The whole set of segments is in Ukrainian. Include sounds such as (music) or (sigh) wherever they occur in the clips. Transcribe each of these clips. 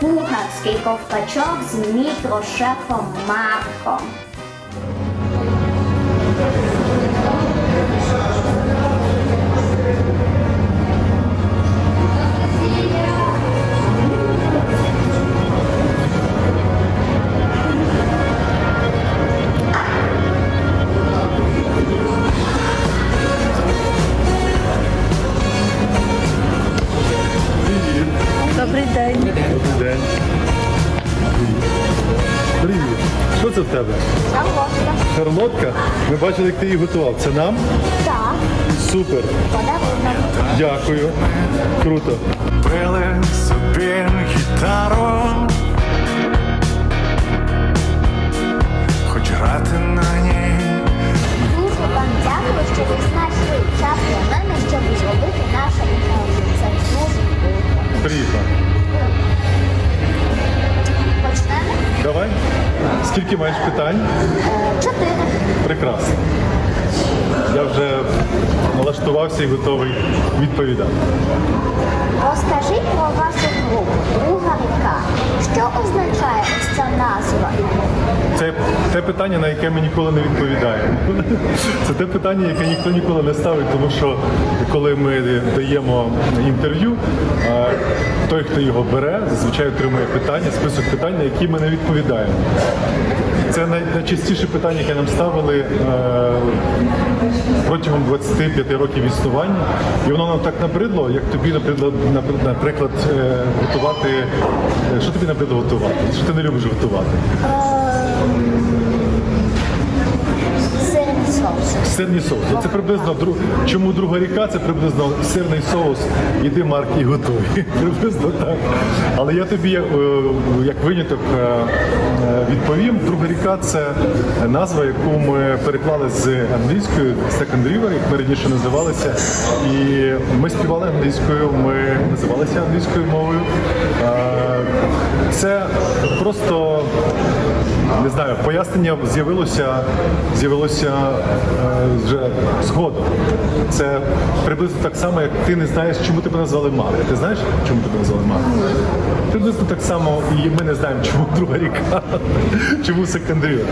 Кухарський ковпачок з мікрошефом Марком. Це в тебе? Шарлотка. Шарлотка? Ми бачили, як ти її готував. Це нам? Так, Супер. подарунок. Дякую. Круто. Били собі гітару, Прекрасно. Я вже налаштувався і готовий відповідати. Розкажіть про вашу групу Друга ріка. Що означає ось ця назва? Це те питання, на яке ми ніколи не відповідаємо. Це те питання, яке ніхто ніколи не ставить, тому що коли ми даємо інтерв'ю, той, хто його бере, зазвичай отримує питання, список питань, на які ми не відповідаємо. Це найчастіше питання, яке нам ставили е, протягом 25 років існування. І воно нам так набридло, як тобі, наприклад, наприклад е, готувати. е, Що тобі набридло готувати? Що ти не любиш готувати? Сирний соус. Це приблизно друг... чому друга ріка? Це приблизно сирний соус. Іди Марк і готуй. (laughs) Приблизно так. Але я тобі е, як виняток е, е, відповім. Друга ріка це назва, яку ми переклали з англійської Second River, як ми раніше називалися. І ми співали англійською, ми називалися англійською мовою. Це просто не знаю, пояснення з'явилося з'явилося е, вже згодом. Це приблизно так само, як ти не знаєш, чому тебе назвали Марк. Ти знаєш, чому тебе назвали Марк? Приблизно так само і ми не знаємо, чому друга ріка, чому секондрія.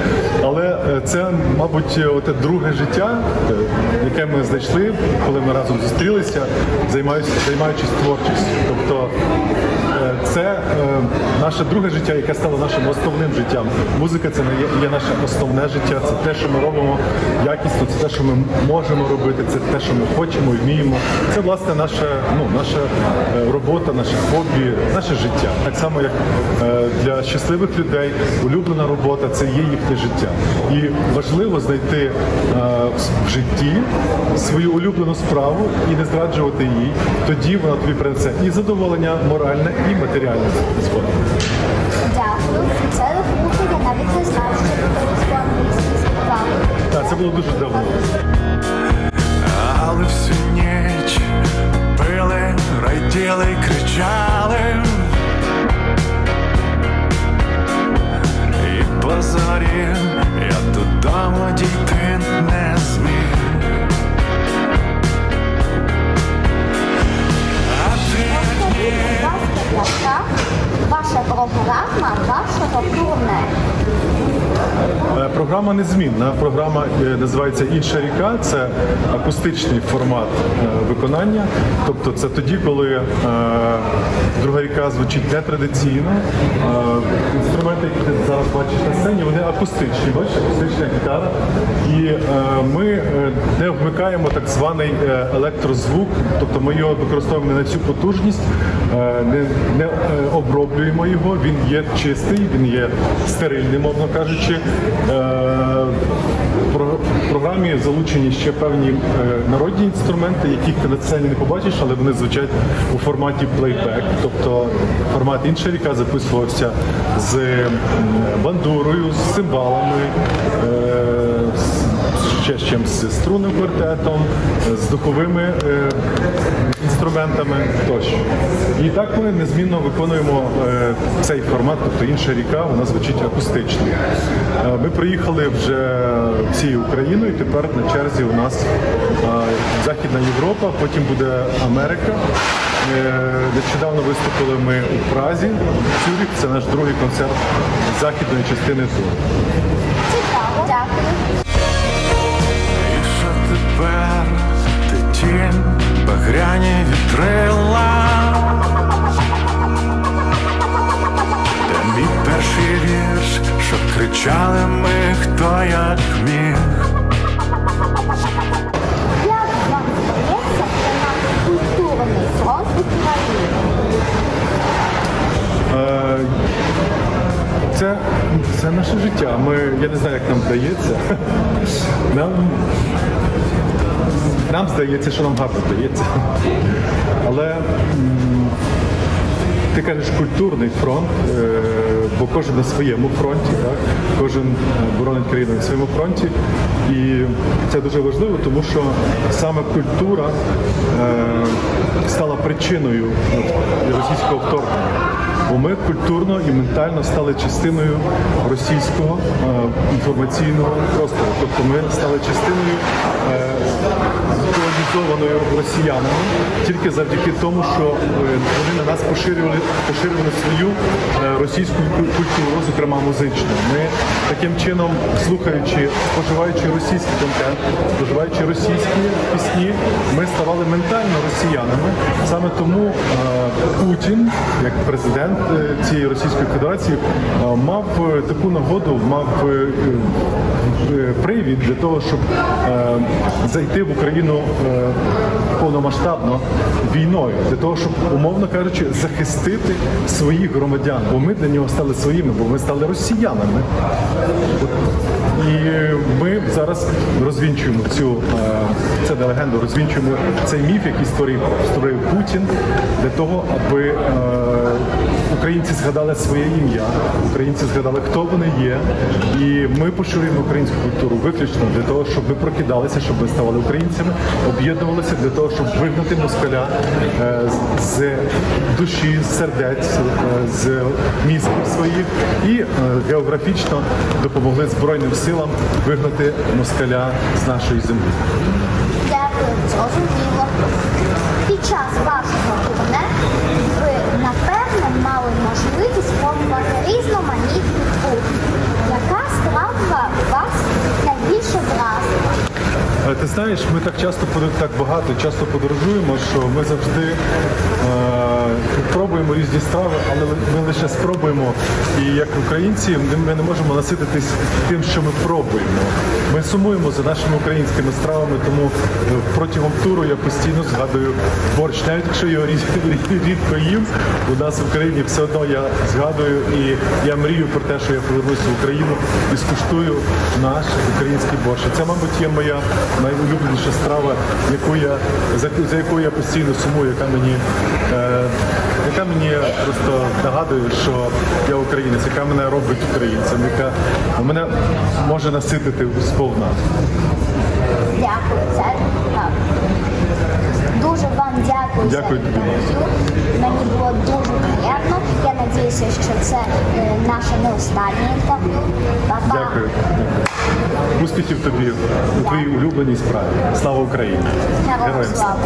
Але е, це, мабуть, оте друге життя, е, яке ми знайшли, коли ми разом зустрілися, займаючись, творчістю. Тобто Е, Це наше друге життя, яке стало нашим основним життям. Музика це не є, наше основне життя. Це те, що ми робимо якісно, це те, що ми можемо робити, це те, що ми хочемо і вміємо. Це власне наша, ну, наша е, робота, наше хобі, наше життя. Так само, як е, для щасливих людей улюблена робота це є їхнє життя. І важливо знайти е, в житті свою улюблену справу і не зраджувати їй. Тоді вона тобі принесе і задоволення моральне, і матеріальне згодом. Співали. Так, це було дуже давно. Але всю ніч пили, раділи кричали. І Програма незмінна. Програма е, називається Інша ріка. Це акустичний формат е, виконання. Тобто це тоді, коли е, друга ріка звучить нетрадиційно. Інструменти, які ти зараз бачиш на сцені, вони акустичні. Бачиш, акустична гітара. І ми не вмикаємо так званий електрозвук, тобто ми його використовуємо не на цю потужність, не, не оброблюємо його. Він є чистий, він є стерильний, мовно кажучи. Е, в програмі залучені ще певні е, народні інструменти, яких ти на сцені не побачиш, але вони звучать у форматі плейбек. Тобто формат інша ріка записувався з бандурою, з цимбалами, е, ще з чимось струнним квартетом, з духовими інструментами. тощо. І так ми незмінно виконуємо е, цей формат, тобто інша ріка, вона звучить акустично. Е, Ми приїхали вже всією Україною, і тепер на черзі у нас е, Західна Європа, потім буде Америка. Нещодавно виступили ми у Празі. Цюріх це наш другий концерт західної частини туру. Цікаво. Дякую. Тепер ти тінь, багряні вітрила. Де мій перший вірш, що кричали ми, хто як міг. Як вам здається, це наш культурний фронт України? Е, Це, це наше життя. Ми, я не знаю, як нам вдається. (laughs) Нам, нам здається, що нам гарно вдається. Але ти кажеш культурний фронт, е, бо кожен на своєму фронті, так? кожен е, боронить країну на своєму фронті. І це дуже важливо, тому що саме культура е, стала причиною російського вторгнення. Бо ми культурно і ментально стали частиною російського е, інформаційного простору. Тобто ми стали частиною колонізованою росіянами тільки завдяки тому, що е, вони на нас поширювали, поширювали свою е, російську культуру, зокрема музичну. Ми таким чином, слухаючи, споживаючи російський контент, споживаючи російські пісні, ми ставали ментально росіянами. Саме тому е, Путін, як президент цієї Російської Федерації, мав таку нагоду, мав привід для того, щоб зайти в Україну повномасштабно війною, для того, щоб, умовно кажучи, захистити своїх громадян, бо ми для нього стали своїми, бо ми стали росіянами. І ми зараз розвінчуємо цю е, це не легенду, розвінчуємо цей міф, який створив, створив Путін, для того, аби е, українці згадали своє ім'я, українці згадали, хто вони є. І ми поширюємо українську культуру виключно для того, щоб ви прокидалися, щоб ви ставали українцями, об'єднувалися для того, щоб вигнати москаля е, з- душі, з сердець, е, з мізків своїх і е, географічно допомогли Збройним силам вигнати москаля з нашої землі. Дякую. Під час вашого Ти знаєш, ми так часто так багато часто подорожуємо, що ми завжди е, пробуємо різні страви, але ми лише спробуємо. І як українці ми- не можемо насититись тим, що ми пробуємо. Ми сумуємо за нашими українськими стравами, тому е, протягом туру я постійно згадую борщ, навіть якщо його рід- (laughs) рідко їм, у нас в Україні все одно я згадую і я мрію про те, що я повернуся в Україну і скуштую наш український борщ. Це, мабуть, є моя найулюбленіша страва, яку я за, за якою я постійно сумую, яка мені е, яка мені просто нагадує, що я українець, яка мене робить українцем, яка мене може наситити сповна. Дякую, це. Дуже вам дякую, Дякую за тобі, інтерв'ю. Мені було дуже приємно. Я надіюся, що це е, наше не останнє інтерв'ю. Па-па. Дякую. Успіхів тобі у твоїй улюбленій справі. Слава Україні! Героям слава.